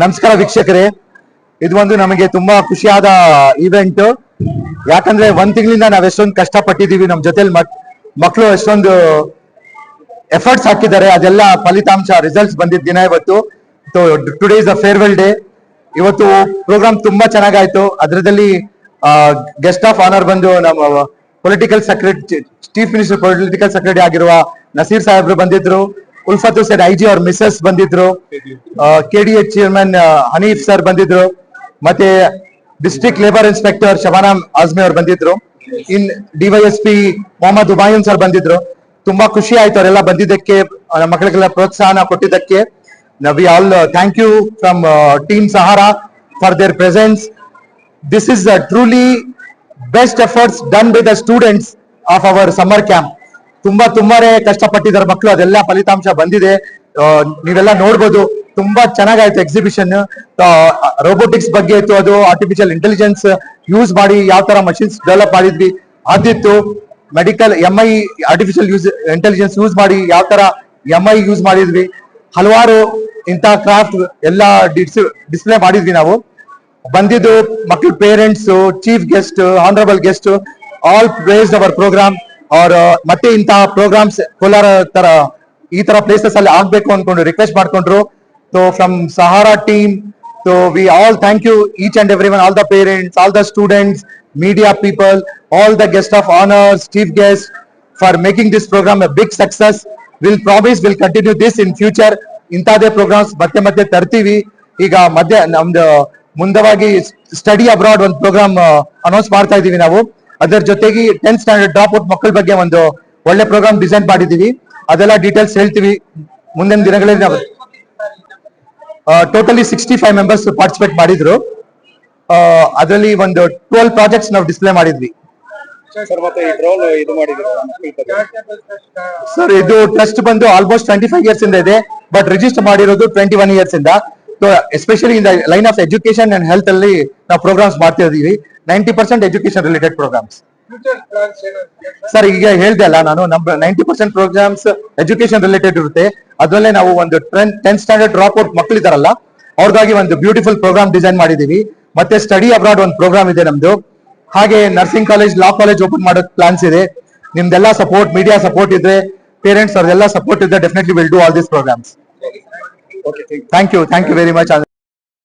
ನಮಸ್ಕಾರ ವೀಕ್ಷಕರೇ. ಇದು ಒಂದು ನಮಗೆ ತುಂಬಾ ಖುಷಿಯಾದ ಇವೆಂಟ್ ಯಾಕಂದ್ರೆ ಒಂದ್ ತಿಂಗಳಿಂದ ನಾವ್ ಎಷ್ಟೊಂದು ಕಷ್ಟ ಪಟ್ಟಿದೀವಿ ನಮ್ ಜೊತೆಲಿ ಮಕ್ಕಳು ಎಷ್ಟೊಂದು ಎಫರ್ಟ್ಸ್ ಹಾಕಿದ್ದಾರೆ, ಅದೆಲ್ಲ ಫಲಿತಾಂಶ ರಿಸಲ್ಟ್ಸ್ ಬಂದಿದ್ದ ದಿನ ಇವತ್ತು. Today is a farewell day ಇವತ್ತು ಪ್ರೋಗ್ರಾಮ್ ತುಂಬಾ ಚೆನ್ನಾಗಾಯ್ತು. ಅದರದಲ್ಲಿ ಗೆಸ್ಟ್ ಆಫ್ ಆನರ್ ಬಂದು ನಮ್ಮ political secretary chief minister political secretary ಆಗಿರುವ ನಸೀರ್ ಸಾಹೇಬ್ರು ಬಂದಿದ್ರು. ಉಲ್ಫತ್ ಹುಸೇನ್ ಐ ಜಿ ಅವ್ರ ಮಿಸಸ್ ಬಂದಿದ್ರು. K D H chairman Haneef sir ಬಂದಿದ್ರು. ಮತ್ತೆ district labour inspector Shabana Azmi ಅವ್ರು ಬಂದಿದ್ರು. In DYSP Mohammed Ubain sir ಬಂದಿದ್ರು. ತುಂಬಾ ಖುಷಿ ಆಯ್ತು ಅವರೆಲ್ಲ ಬಂದಿದ್ದಕ್ಕೆ ಮಕ್ಕಳಿಗೆಲ್ಲ ಪ್ರೋತ್ಸಾಹನ ಕೊಟ್ಟಿದ್ದಕ್ಕೆ. We all thank you from team Sahara for their presence this is truly best efforts done by the students of our summer camp ತುಂಬಾ ತುಂಬಾನೇ ಕಷ್ಟಪಟ್ಟಿದ್ದಾರೆ ಮಕ್ಕಳು ಅದೆಲ್ಲ ಫಲಿತಾಂಶ ಬಂದಿದೆ. ನೀವೆಲ್ಲ ನೋಡ್ಬೋದು, ತುಂಬಾ ಚೆನ್ನಾಗಾಯ್ತು ಎಕ್ಸಿಬಿಷನ್ ರೋಬೋಟಿಕ್ಸ್ ಬಗ್ಗೆ ಇತ್ತು, ಅದು ಆರ್ಟಿಫಿಷಿಯಲ್ ಇಂಟೆಲಿಜೆನ್ಸ್ ಯೂಸ್ ಮಾಡಿ ಯಾವ ತರ ಮಷಿನ್ಸ್ ಡೆವಲಪ್ ಮಾಡಿದ್ವಿ. ಅದಿತ್ತು medical M I artificial use intelligence use ಮಾಡಿ ಯಾವ ತರ ಎಂ ಐ ಯೂಸ್ ಮಾಡಿದ್ವಿ. ಹಲವಾರು ಇಂತಹ ಕ್ರಾಫ್ಟ್ ಎಲ್ಲ ಡಿಸ್ಪ್ಲೇ ಮಾಡಿದ್ವಿ ನಾವು. ಬಂದಿದ್ದು ಮಕ್ಕಳ parents chief guest honourable guest all place our program ಅವ್ರ ಮತ್ತೆ ಇಂತಹ ಪ್ರೋಗ್ರಾಮ್ಸ್ ಕೋಲಾರ ತರ, ಈ ತರ ಪ್ಲೇಸಸ್ ಅಲ್ಲಿ ಆಗ್ಬೇಕು ಅನ್ಕೊಂಡು ರಿಕ್ವೆಸ್ಟ್ ಮಾಡ್ಕೊಂಡ್ರು. So from Sahara team so we all thank you each and every one all the parents all the students media people all the guest of honour chief guest for making this program a big success will promise will continue this in future ಇಂಥದೇ programs ಮತ್ತೆ ಮತ್ತೆ ತರ್ತೀವಿ. ಈಗ ಮಧ್ಯ ನಮ್ದು ಮುಂದವಾಗಿ study abroad ಒಂದು program announce ಮಾಡ್ತಾ ಇದೀವಿ ನಾವು. ಅದರ ಜೊತೆಗೆ ಟೆಂತ್ ಸ್ಟ್ಯಾಂಡರ್ಡ್ ಡ್ರಾಪ್ ಔಟ್ ಮಕ್ಕಳ ಬಗ್ಗೆ ಒಂದು ಒಳ್ಳೆ ಪ್ರೋಗ್ರಾಮ್ ಡಿಸೈನ್ ಮಾಡಿದೀವಿ ಅದೆಲ್ಲ ಡೀಟೇಲ್ಸ್ ಹೇಳ್ತೀವಿ. ಮುಂದಿನ ದಿನಗಳಲ್ಲಿ ನಾವು totally sixty five members participate ಮಾಡಿದ್ರು. ಅದರಲ್ಲಿ ಒಂದು ಟ್ವೆಲ್ ಪ್ರಾಜೆಕ್ಟ್ಸ್ ನಾವು ಡಿಸ್ಪ್ಲೇ ಮಾಡಿದ್ವಿ. ಸರ್ ಇದು ಟ್ರಸ್ಟ್ ಬಂದು ಆಲ್ಮೋಸ್ಟ್ ಟ್ವೆಂಟಿ ಫೈವ್ ಇಯರ್ಸ್ ಇಂದ ಇದೆ. ಬಟ್ ರಿಜಿಸ್ಟರ್ ಮಾಡಿರೋದು ಟ್ವೆಂಟಿ ಒನ್ ಇಯರ್ಸ್ ಇಂದ so especially in line of education and health ಅಲ್ಲಿ ನಾವು ಪ್ರೋಗ್ರಾಮ್ಸ್ ಮಾಡ್ತಾ ಇದೀವಿ. Ninety percent education related programs sir ಈಗ ಹೇಳ್ದೆ ಅಲ್ಲ ನಾನು ನಮ್ಮ ninety percent programs education related ಇರುತ್ತೆ. ಅದರಲ್ಲೇ ನಾವು ಒಂದು ಟೆಂತ್ ಸ್ಟ್ಯಾಂಡರ್ಡ್ ಡ್ರಾಪ್ ಔಟ್ ಮಕ್ಕಳಿದಾರಲ್ಲ ಅವ್ರಿಗಾಗಿ ಒಂದು ಬ್ಯೂಟಿಫುಲ್ ಪ್ರೋಗ್ರಾಮ್ ಡಿಸೈನ್ ಮಾಡಿದೀವಿ ಮತ್ತೆ ಸ್ಟಡಿ ಅಬ್ರಾಡ್ ಒಂದು ಪ್ರೋಗ್ರಾಮ್ ಇದೆ ನಮ್ದು. ಹಾಗೆ nursing college law college open ಮಾಡೋ ಪ್ಲಾನ್ಸ್ ಇದೆ. ನಿಮ್ದೆಲ್ಲ ಸಪೋರ್ಟ್ ಮೀಡಿಯಾ ಸಪೋರ್ಟ್ ಇದ್ರೆ ಪೇರೆಂಟ್ಸ್ ಅವ್ರದೆಲ್ಲ ಸಪೋರ್ಟ್ ಇದ್ರೆ definitely will do all this programs okay thank you thank you very much